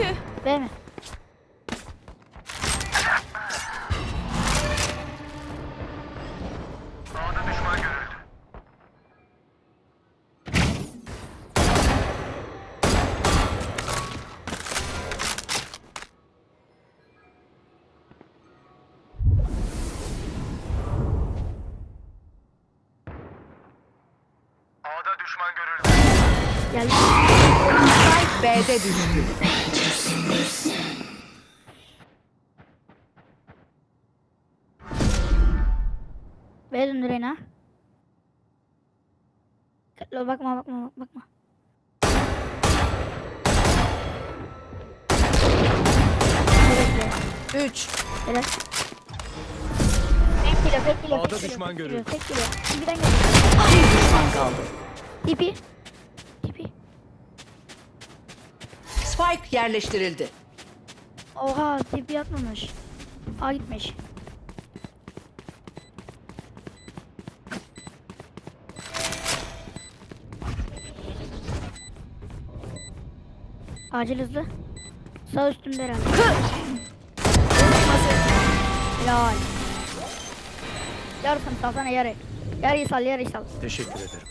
Mi? Görüldü. Geldi. Spike B'de düştü. Döndü Reyna. Dikkatli Bakma bakma bakma. 3. Helal. Tek geliyor, tek A'da tek geliyor, düşman geliyor, Tek geliyor. Birden geliyor. Bir düşman kaldı. Tipi. Spike yerleştirildi. Oha tipi yatmamış. A gitmiş. Acil hızlı. Sağ üstümde herhalde. Helal. Yarısını salsana yarı. Yarıyı sal yarıyı sal. Teşekkür ederim.